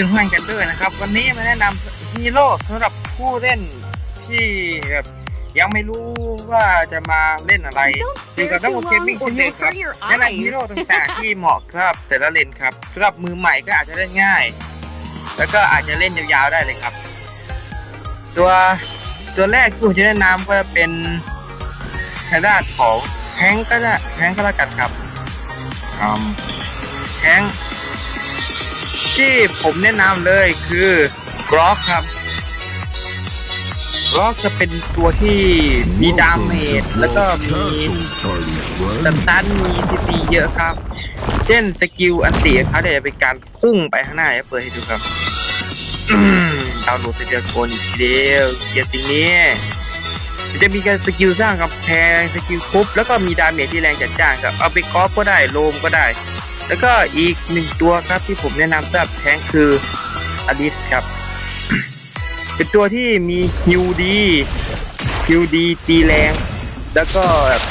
เป็นเพื่อนกันด้วยนะครับ วันนี้มาแนะนำฮีโร่สำหรับผู้เล่นที่แบบยังไม่รู้ว่าจะมาเล่นอะไร Don't อยู่ stare กับ too ทั้งหมดเกม long มิ่ง or เช่นเดิม you'll ครับ hurt your แนะนำฮีโร่ eyes. ต่างๆที่เหมาะสำหรับแต่ละเลนครับสำหรับมือใหม่ก็อาจจะเล่นง่าย แล้วก็อาจจะเล่นยาวๆได้เลยครับ ตัวตัวแรกที่ผมจะแนะนำก็จะเป็นทางด้านของแทงก์ก็ได้แทงก์ก็แล้วกันครับอืมแทงก์ ที่ผมแนะนำเลยคือกรอกครับกรอกจะเป็นตัวที่มีดาเมจแล้วก็มีสตันมีซีซีเยอะครับ เช่นสกิลอันตีเขาเนี่ยจะเป็นการพุ่งไปข้างหน้าจะเปิดให้ดูครับอืมดาวน์โหลดสเตียโกนอีกทีเดียวเกียร์สิ่งนี้มันจะมีการสกิลสร้างกำแพงสกิลคุบแล้วก็มีดาเมจที่แรงจัดจ้านครับ เอาไปกอล์ฟก็ได้โลมก็ได้ แล้วก็อีกหนึ่งตัวครับที่ผมแนะนำสำหรับแทงค์คืออลิสครับ เป็นตัวที่มีฮิวดีฮิวดีตีแรง แล้วก็แบบ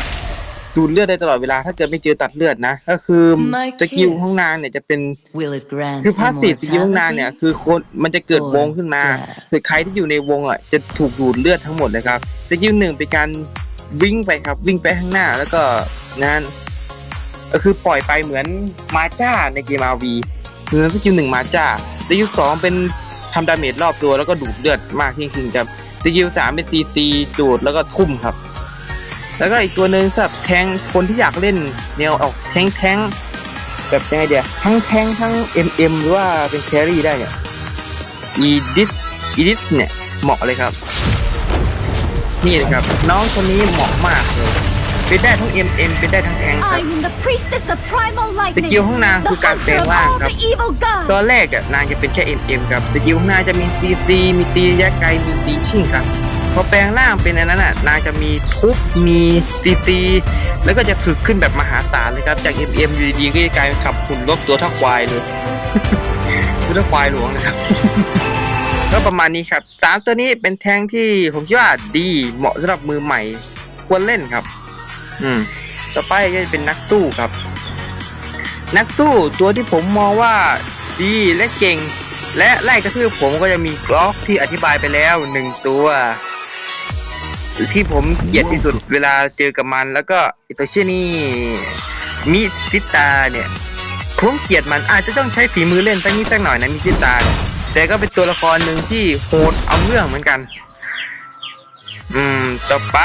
ดูดเลือดได้ตลอดเวลา ถ้าเกิดไม่เจอตัดเลือดนะ ก็คือ My สกิล kiss ของนางเนี่ยจะเป็น Will it grant คือพาสซีฟสกิลของนางเนี่ย immortality? คือคนมันจะเกิดวงขึ้นมา Or คือใครที่อยู่ในวงอะจะถูกดูดเลือดทั้งหมดเลยครับสกิลหนึ่งเป็นการวิ่งไปครับวิ่งไปข้างหน้าแล้วก็นั้น ก็คือปล่อยไปเหมือนมาจ้าในเกมอาวีคือสกิลหนึ่งมาจ้าสกิลสองเป็นทำดาเมจรอบตัวแล้วก็ดูดเลือดมากยิ่งขึ้นครับสกิลสามเป็นตีตีจูดแล้วก็ทุ่มครับ แล้วก็อีกตัวหนึ่งสำหรับแทงคนที่อยากเล่นแนวออกแทงแทงแบบยังไงเดียทั้งแทงทั้ง MM หรือว่าเป็นแครี่ได้เนี่ยอีดิสอีดิสเนี่ยเหมาะเลยครับ นี่เลยครับ น้องคนนี้เหมาะมากเลย เป็นได้ทั้ง MM เป็นได้ทั้งแทงครับ I'm the priestess of primal ส lightning, กิลข้างนาง the คือการแปล hunter ง of ร่าง all ครับ the evil ตอน gods. แรกอะนางจะเป็นแค่ MM ครับสกิลข้างหน้าจะมี CC มีตีระยะไกลมีตีชิ่งครับพอแปลงร่างเป็นอันนั้นอะนางจะมีทุบมี CC แล้วก็จะถึกขึ้นแบบมหาศาลเลยครับ จาก MM อยู่ดีๆก็จะกลายเป็นขับหุ่นลบตัวเท่าควายเลยตัวเท่าควายหลวงนะครับก็ประมาณนี้ครับสามตัวนี้เป็นแทงที่ผมคิดว่าดีเหมาะสำหรับมือใหม่ควรเล่นครับ อืม ต่อไปก็จะเป็นนักสู้ครับ นักสู้ตัวที่ผมมองว่าดีและเก่ง และไล่กระทืบผมก็จะมีกล็อกที่อธิบายไปแล้วหนึ่งตัว ที่ผมเกลียดที่สุดเวลาเจอกับมัน แล้วก็ไอตัวเชี่ยนี่มิซิตาเนี่ยผมเกลียดมันอาจจะต้องใช้ฝีมือเล่นสักนิดสักหน่อยนะมิซิตาแต่ก็เป็นตัวละครหนึ่งที่โหดเอาเรื่องเหมือนกัน อืม ต่อไป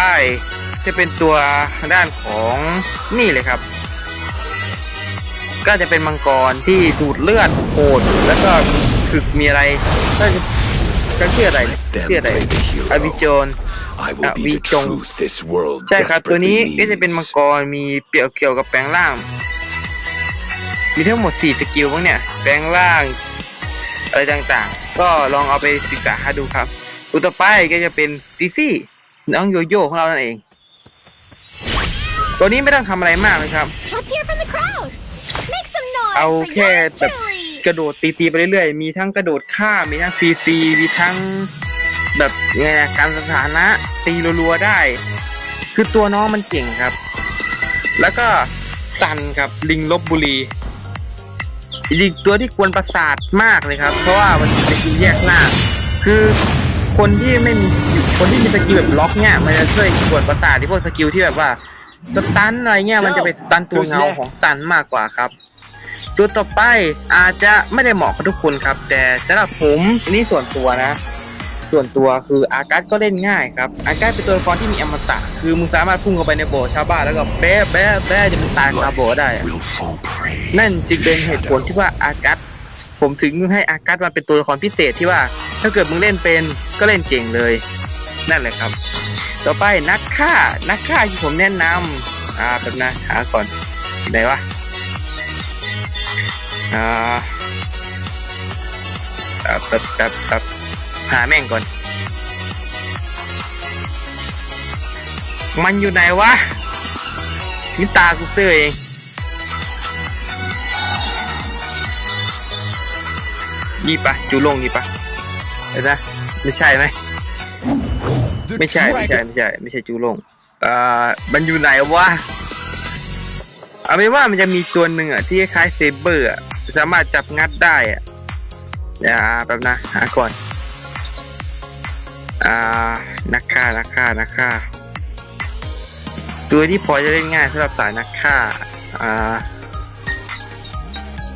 จะเป็นตัวด้านของนี่เลยครับ ก็จะเป็นมังกรที่ดูดเลือดโหดแล้วก็ถึกมีอะไรก็จะก็ชื่ออะไรเนี่ย Them ชื่ออะไร play the hero. อวิโจน I will be the Avijong. truth this world ใช่ครับตัวนี้ desperately ก็จะเป็นมัง needs. กรมีเปี่ยวเกี่ยวกับแปลงร่าง มีทั้งหมด 4 สกิลบ้างเนี่ย แปลงร่าง อะไรต่างๆ ก็ลองเอาไปศึกษาดูครับตัวต่อไปก็จะเป็นซิซี่น้องโยโย่ของเรานั่นเอง ตัวนี้ไม่ต้องทำอะไรมากเลยครับ Let's hear from the crowd. Make some noise เอา for แค่ yours แบบ truly. กระโดดตีๆไปเรื่อยๆ มีทั้งกระโดดข้ามมีทั้งซีซีมีทั้งแบบยังไงนะการสถานะตีรัวๆได้ คือตัวน้องมันเก่งครับ แล้วก็ซันครับลิงลบบุรีอีกตัวที่กวนประสาทมากเลยครับ เพราะว่ามันเป็นสกิลแยกล่างคือคนที่ไม่มีคนที่มีสกิลแบบล็อกเนี่ยมันจะช่วยกวนประสาทที่พวกสกิลที่แบบว่า สตันอะไรเงี้ยมันจะเป็นสตันตัวเงาของซันมากกว่าครับ ตัวต่อไปอาจจะไม่ได้เหมาะกับทุกคนครับ แต่สำหรับผมอันนี้ส่วนตัวนะ ส่วนตัวคืออากัสก็เล่นง่ายครับอากัสเป็นตัวละครที่มีอมตะคือมึงสามารถพุ่งเข้าไปในโบสถ์ชาวบ้านแล้วก็แบ๊ะแบ๊ะแบ๊ะจนมันตายคาโบสถ์ได้อะ will fall prey. นั่นจึงเป็นเหตุผลที่ว่าอากัสผมถึงให้อากัสมันเป็นตัวละครพิเศษที่ว่า ถ้าเกิดมึงเล่นเป็นก็เล่นเก่งเลย นั่นแหละครับ ต่อไปนักฆ่านักฆ่าที่ผมแนะนำอ่าแบบนะหาก่อนไหนวะอ่าอ่าแบบแบบแบบหาแม่งก่อน มันอยู่ไหนวะนี่ตากูเสื้อเองนี่ปะจูลงนี่ปะเดี๋ยวนะไม่ใช่ไหม ไม่ใช่ไม่ใช่ไม่ใช่ไม่ใช่จูลงอ่ามันอยู่ไหนวะเอาเป็นว่ามันจะมีตัวหนึ่งอะที่คล้ายๆเซเบอร์อะสามารถจับงัดได้อะอย่าแบบนะหาก่อน อ่านักฆ่านักฆ่านักฆ่าตัวที่พอจะเล่นง่ายสำหรับสายนักฆ่า อ่า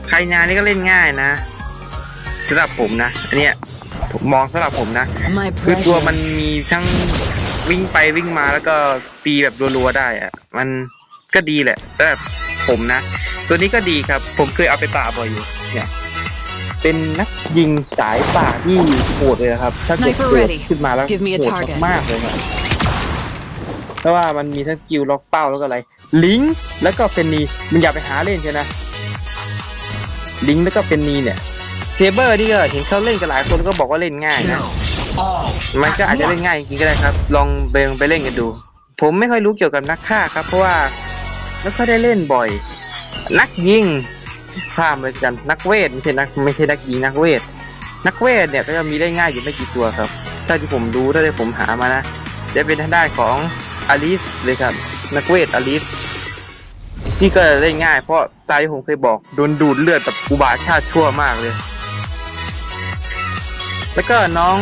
ใครนานี่ก็เล่นง่ายนะสำหรับผมนะอันเนี้ย ผมมองสำหรับผมนะ My คือตัว precious. มันมีทั้งวิ่งไปวิ่งมาแล้วก็ตีแบบรัวๆได้อะมันก็ดีแหละแต่ผมนะ ตัวนี้ก็ดีครับ ผมเคยเอาไปป่าบ่อยอยู่เนี่ย เป็นนักยิงสายป่าที่โหดเลยนะครับ ถ้าเกิด Sniper เกิด ready. ขึ้นมาแล้ว Give me a โหด target. มากๆเลยครับเพราะว่ามันมีทั้งสกิลล็อกเป้าแล้วก็อะไร ลิงก์แล้วก็เฟนนีมันอย่าไปหาเล่นใช่นะ ลิงก์แล้วก็เฟนนีเนี่ย เซเบอร์นี่ก็เห็นเขาเล่นกันหลายคนก็บอกว่าเล่นง่ายนะ มันก็อาจจะเล่นง่ายจริงๆก็ได้ครับ ลองไปไปเล่นกันดู ผมไม่ค่อยรู้เกี่ยวกับนักฆ่าครับ เพราะว่าไม่ค่อยได้เล่นบ่อย นักยิงข้ามไปกันนักเวทไม่ใช่นักไม่ใช่นักยิงนักเวท นักเวทเนี่ยก็จะมีได้ง่ายอยู่ไม่กี่ตัวครับถ้าที่ผมรู้ถ้าที่ผมหามานะจะเป็นทางด้านของอลิสเลยครับ นักเวทอลิสที่ก็เล่นง่ายเพราะตายที่ผมเคยบอกโดนดูดเลือดแบบอุบาทชาติชั่วมากเลย แล้วก็น้อง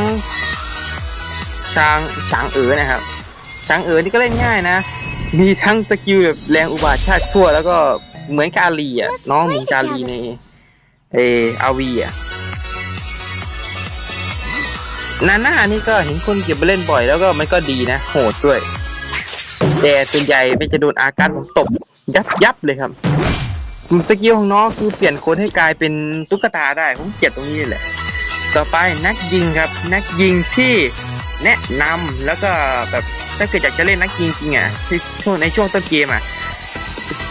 ช้างช้างเอ๋อนะครับ ช้างเอ๋อนี่ก็เล่นง่ายนะ มีทั้งสกิลแบบแรงอุบาทชาติชั่ว แล้วก็เหมือนกาลีอะ น้องเหมือนกาลีในเออาวีอะนาน่านี่ก็เห็นคนเก็บไปเล่นบ่อยแล้วก็มันก็ดีนะ โหดด้วย แต่ส่วนใหญ่ไม่จะโดนอาการผมตบยับยับเลยครับสกิลของน้องคือเปลี่ยนคนให้กลายเป็นตุ๊กตาได้ ผมเกลียดตรงนี้แหละ ต่อไปนักยิงครับ นักยิงที่แนะนำแล้วก็แบบถ้าเกิดอยากจะเล่นนักยิงจริงอะที่ช่วงในช่วงต้นเกมอะ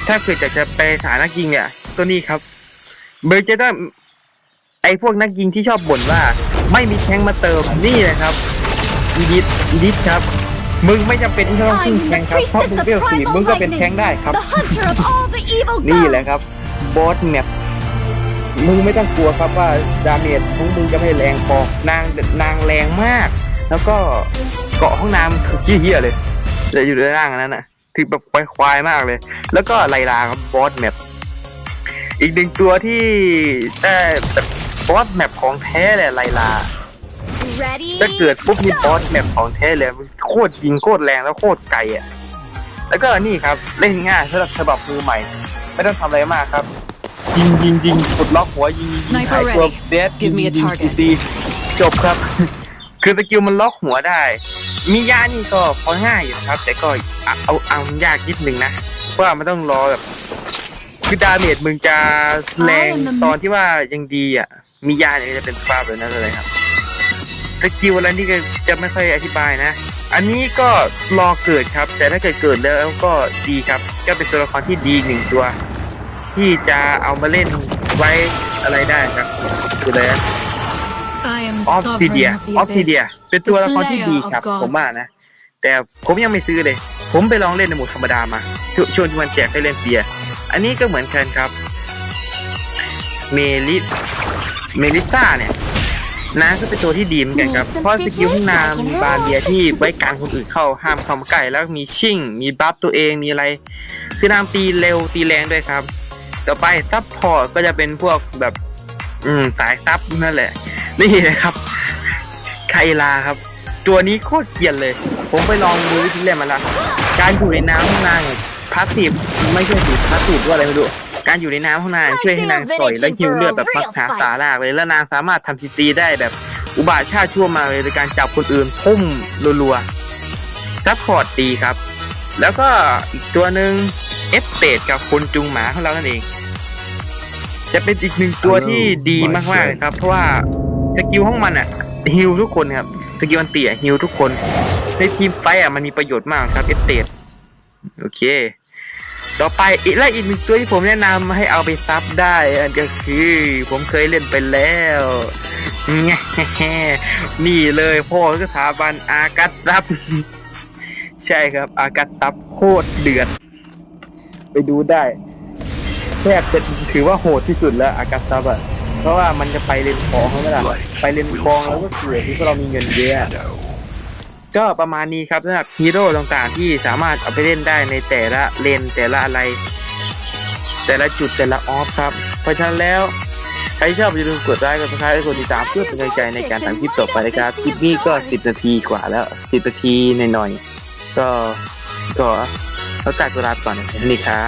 ถ้าเกิดอยากจะไปหานักยิงเนี่ยตัวนี้ครับเบอร์จะได้ไอพวกนักยิงที่ชอบบ่นว่า ไม่มีแทงค์มาเติมนี่เลยครับอีดิทอีดิทครับ มึงไม่จำเป็นที่จะต้องขึ้น I'm แทง the ค์ครับเพราะ priestess มึง of เวลสี่ primal มึงก็เป็นแทง lightning, ค์ได้ครับ the hunter of all the evil นี่แหละ gods. ครับบอสแมป มึงไม่ต้องกลัวครับว่าดาเมจของมึงจะไม่แรงพอนางนางแรงมาก แล้วก็เกาะห้องน้ำคือขี้เหี้ยเลยจะอยู่ในร่างอันนั้นน่ะคือแบบควายๆมากเลย แล้วก็ไลลาครับบอสแมปอีกหนึ่งตัวที่ได้แบบบอสแมปของแท้เลยไลลา Ready? ถ้าเกิดปุ๊บมีบอสแมปของแท้เลยมันโคตรยิงโคตรแรงแล้วโคตรไกลอะแล้วก็นี่ครับเล่นง่ายสำหรับฉบับมือใหม่ ไม่ต้องทำอะไรมากครับ ยิงยิงยิงกดล็อกหัวยิงยิงยิง Sniper หายตัว ready. เดดยิง Give me ยิ a งยิง target. ตีจบครับ คือสกิลมันล็อกหัวได้ มียานี่ก็พอง่ายอยู่ครับ แต่ก็เอาเอาเอายากนิดนึงนะ เพราะว่ามันต้องรอแบบ คือดาเมจมึงจะแรงตอนที่ว่ายังดีอะ มียาเนี่ยจะเป็นฟ้าบบนั้นเลยครับ สกิลอะไรนี่ก็จะไม่ค่อยอธิบายนะ อันนี้ก็รอเกิดครับ แต่ถ้าเกิดเกิดแล้วก็ดีครับ ก็เป็นตัวละครที่ดีหนึ่งตัว ที่จะเอามาเล่นไว้อะไรได้ครับคืออะไร I am ออฟ the ซิเดีย sovereign ออ of ฟ the ซิเดีย abyss. เป็นตัวละครที่ดีครับ The Slayer of ผมว่านะ แต่ผมยังไม่ซื้อเลย ผมไปลองเล่นในโหมดธรรมดามาชวช่วงที่มันแจกให้เล่นเฟียร์อันนี้ก็เหมือนกันครับ เมลิเมลิซ่าเนี่ยนาก็เป็นตัวที่ดีเหมือนกันครับ เพราะสกิลของนางมีบาเรียที่ไว้การคนอื่นเข้าห้ามเข้ามาใกล้แล้วมีชิ่ง มีบัฟตัวเองมีอะไร คือนางตีเร็วตีแรงด้วยครับ ต่อไปซับพอร์ตก็จะเป็นพวกแบบ อืมสายซับนั่นแหละ นี่นะครับไคลาครับ ตัวนี้โคตรเกลียนเลย ผมไปลองดูวิธีเล่นมันละการอยู่ในน้ำข้างนางพาสซีฟไม่ใช่สิพาสซีฟว่าอะไรไม่รู้การอยู่ในน้ำข้างนางช่วยให้นางต่อยและฮิวเลือดแบบมักหาสาลากเลยแล้วนางสามารถทำซีตีได้แบบอุบาทชาติชั่วมากเลยโดยการจับคนอื่นพุ่มรัวๆซัพพอร์ตดีครับ แล้วก็อีกตัวหนึ่งเอฟเตดกับคนจุงหมาของเรานั่นเอง จะเป็นอีกหนึ่งตัวที่ดีมากๆเลยครับ เพราะว่าสกิลของมันอะฮิวทุกคนครับสกิลมันเตี่ยฮิวทุกคน ในทีมไฟต์อะมันมีประโยชน์มากครับเอฟเตดโอเค ต่อไปอีกและอีกหนึ่งตัวที่ผมแนะนำให้เอาไปซับได้อันก็คือผมเคยเล่นไปแล้วแง่นี่เลยพ่อสถาบันอากัตตับ ใช่ครับ อากัตตับโคตรเดือด ไปดูได้แทบจะถือว่าโหดที่สุดแล้วอากัสซับอะเพราะว่ามันจะไปเลนคลองใช่ไหมล่ะไปเลนคลองแล้วก็เกิดที่เรามีเงินเยอะก็ประมาณนี้ครับสำหรับฮีโร่ต่างๆ ที่สามารถเอาไปเล่นได้ในแต่ละเลนแต่ละอะไร แต่ละจุดแต่ละออฟครับ เพราะฉะนั้นแล้วใครชอบอย่าลืมกดไลค์กดซับสไครต์กดติดตามเพื่อเป็นกำลังใจในการทำคลิปต่อไปนะครับคลิปนี้ก็ 10 นาทีกว่าแล้ว 10 นาทีหน่อยๆก็ก็ประกาศเวลาก่อนนะนี่ครับ